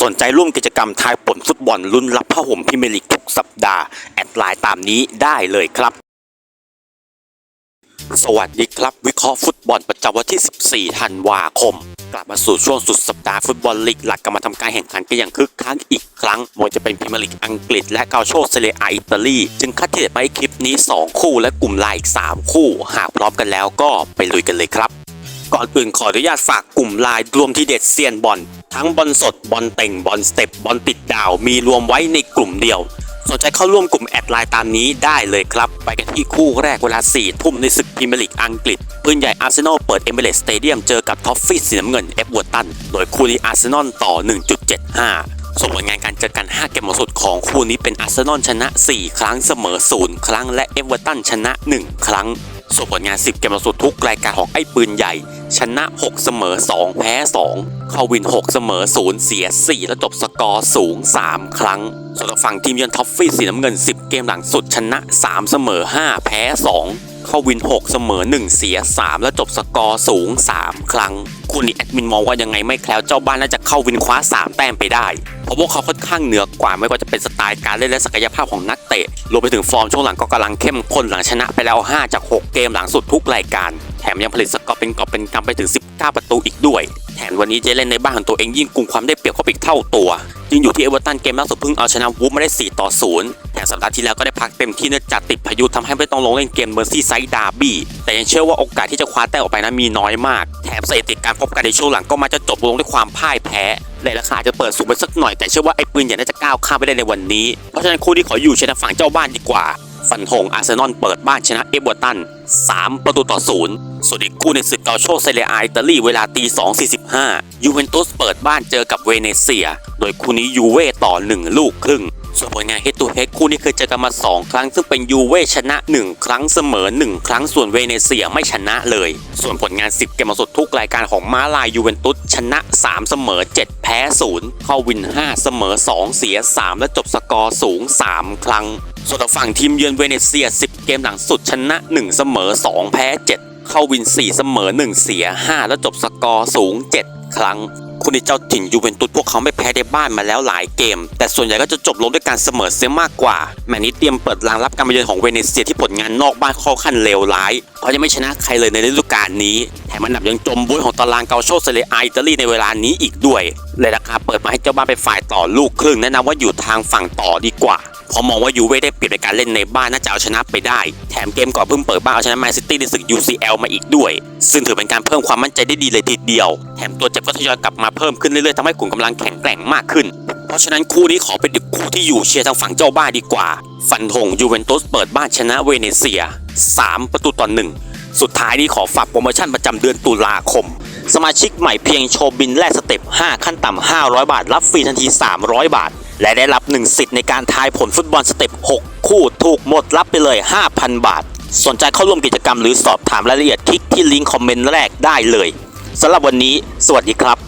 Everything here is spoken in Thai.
สนใจร่วมกิจกรรมทายผลฟุตบอลลุ้นรับผ้าห่มพรีเมียร์ลีกทุกสัปดาห์ แอดไลน์ตามนี้ได้เลยครับ สวัสดีครับ วิเคราะห์ฟุตบอลประจำวันที่ 14 ธันวาคมกลับมาสู่ช่วงสุดสัปดาห์ฟุตบอลลีกหลักกลับมาทำการแข่งขันกันอย่างคึกคักอีกครั้งมว่าจะเป็นพรีเมียร์ลีกอังกฤษและกาโชเซเรียอาอิตาลี จึงคัดที่เด็ดมาให้คลิปนี้ 2 คู่และกลุ่มไลน์อีก 3 คู่ หากพร้อมกันแล้วก็ไปลุยกันเลยครับ ก่อนอื่นขออนุญาตฝากกลุ่มไลน์รวมที่เด็ดเซียนบอล ทั้งบอลสดบอลเต่งบอลสเต็ปบอลติดดาวมีรวมไว้ในกลุ่มเดียว สนใจเข้าร่วมกลุ่มแอดไลน์ตามนี้ได้เลยครับ ไปกันที่คู่แรกเวลา 4 ทุ่มในศึกพรีเมียร์ลีกอังกฤษปืนใหญ่อาร์เซนอลเปิดเอเมเรสสเตเดียมเจอกับท็อฟฟี่สีน้ำเงินเอฟเวอร์ตันโดยคู่นี้อาร์เซนอลต่อ 1.75ส่วนผลงานการเจอกัน 5 เกมหมดสุดของคู่นี้เป็นอาร์เซนอลชนะ 4 ครั้งเสมอ 0 ครั้งและเอฟเวอร์ตันชนะ 1 ครั้ง ส่วนผลงาน 10 เกมหมดสุดทุกรายการของไอ้ปืนใหญ่ ชนะ 6 เสมอ 2 แพ้ 2 เข้าวิน 6 เสมอ 0 เสีย 4 และจบสกอร์สูง 3 ครั้ง ส่วนฝั่งทีมเยือนท็อฟฟี่สีน้ำเงิน 10 เกมหลังสุดชนะ 3 เสมอ 5 แพ้ 2 เข้าวิน 6 เสมอ 1 เสีย 3 และจบสกอร์สูง 3 ครั้ง คู่นี้แอดมินมองว่ายังไงไม่แคล้วเจ้าบ้านน่าจะเข้าวินคว้า 3 แต้มไปได้ เพราะพวกเขาค่อนข้างเหนือกว่าไม่ว่าจะเป็นสไตล์การเล่นและศักยภาพของนักเตะรวมไปถึงฟอร์มช่วงหลังก็กำลังเข้มข้นหลังชนะไปแล้ว 5 จาก 6 เกมหลังสุดทุกรายการ แถมยังผลิตสกอร์เป็นกอบเป็นกำไปถึง 19 ประตูอีกด้วย แถมวันนี้เจเล่นในบ้านของตัวเองยิ่งกุมความได้เปรียบเข้าไปอีกเท่าตัวยิ่งอยู่ที่เอเวอร์ตันเกมล่าสุดเพิ่งเอาชนะวูฟมาได้ 4 ต่อ 0 สัปดาห์ที่แล้วก็ได้พักเต็มที่เนื่องจากติดพายุทำให้ไม่ต้องลงเล่นเกมเมอร์ซี่ไซด์ดาร์บี้แต่ยังเชื่อว่าโอกาสที่จะคว้าแต้มออกไปนั้นมีน้อยมาก แถมสถิติการพบกันในช่วงหลังก็มาจะจบลงด้วยความพ่ายแพ้และราคาจะเปิดสูงไปสักหน่อยแต่เชื่อว่าไอ้ปืนใหญ่น่าจะก้าวข้ามไปได้ในวันนี้เพราะฉะนั้นคู่ที่ขออยู่ชนะฝั่งเจ้าบ้านดีกว่าฟันธงอาร์เซนอลเปิดบ้านชนะเอเวอร์ตัน 3 ประตูต่อศูนย์ส่วนอีกคู่ในศึกเกาโชเซเรียอาอิตาลีเวลาตี 2.45 ยูเวนตุสเปิดบ้านเจอกับเวเนเซีย โดยคู่นี้ยูเว่ต่อ 1 ลูกครึ่ง ส่วนผลงานเฮด o ูเฮดคู่นี้เคยเจอกันมา 2 ครั้ง ซึ่งเป็นยูเว่ชนะ 1 ครั้งเสมอ 1 ครั้งส่วนเวเนเซียไม่ชนะเลย ส่วนผลงาน 10 เกมสุดทุกรายการของม้าลายยูเวนตุสชนะ 3 เสมอ 7 แพ้ 0 เข้าวิน 5 เสมอ 2 เสีย 3 และจบสกอร์สูง 3 ครั้ง ส่วนฝั่งทีมเยือนเวเนเซีย 10 เกมหลังสุดชนะ 1 เสมอ 2 แพ้ 7 เข้าวิน 4 เสมอ 1 เสีย 5 และจบสกอร์สูง 7 ครั้ง คุณในเจ้าถิ่นยูเวนตุสพวกเขาไม่แพ้ในบ้านมาแล้วหลายเกม แต่ส่วนใหญ่ก็จะจบลงด้วยการเสมอเสียมากกว่า แมนนี้เตรียมเปิดรางรับการมาเยือนของเวเนเซียที่ผลงานนอกบ้านค่อนข้างเลวร้ายเพราะยังไม่ชนะใครเลยในฤดูกาลนี้แถมอันดับยังจมบุ้ยของตารางเกาโชเซเลียอาอิตาลีในเวลานี้อีกด้วยเลยราคาเปิดมาให้เจ้าบ้านเป็นฝ่ายต่อลูกครึ่งแนะนำว่าอยู่ทางฝั่งต่อดีกว่า พราะมองว่ายูเว่ได้เปรียบในการเล่นในบ้านน่าจะเอาชนะไปได้ แถมเกมก่อนเพิ่งเปิดบ้านเอาชนะแมนซิตี้ในศึก UCL มาอีกด้วย ซึ่งถือเป็นการเพิ่มความมั่นใจได้ดีเลยทีเดียว แถมตัวเจ็บก็ทยอยกลับมาเพิ่มขึ้นเรื่อยๆทำให้กลุ่มกำลังแข็งแกร่งมากขึ้น เพราะฉะนั้นคู่นี้ขอเป็นคู่ที่อยู่เชียร์ทางฝั่งเจ้าบ้านดีกว่า ฟันธงยูเวนตุสเปิดบ้านชนะเวเนเซีย 3 ประตูต่อหนึ่งสุดท้ายนี้ขอฝากโปรโมชั่นประจำเดือนตุลาคม สมาชิกใหม่เพียงโชว์บินแลกสเต็ป 5 ขั้นต่ำ500 บาท รับฟรีทันที 300 บาท และได้รับ 1 สิทธิ์ในการทายผลฟุตบอลสเต็ป 6 คู่ถูกหมดรับไปเลย 5,000 บาท สนใจเข้าร่วมกิจกรรมหรือสอบถามรายละเอียดคลิกที่ลิงก์คอมเมนต์แรกได้เลยสำหรับวันนี้ สวัสดีครับ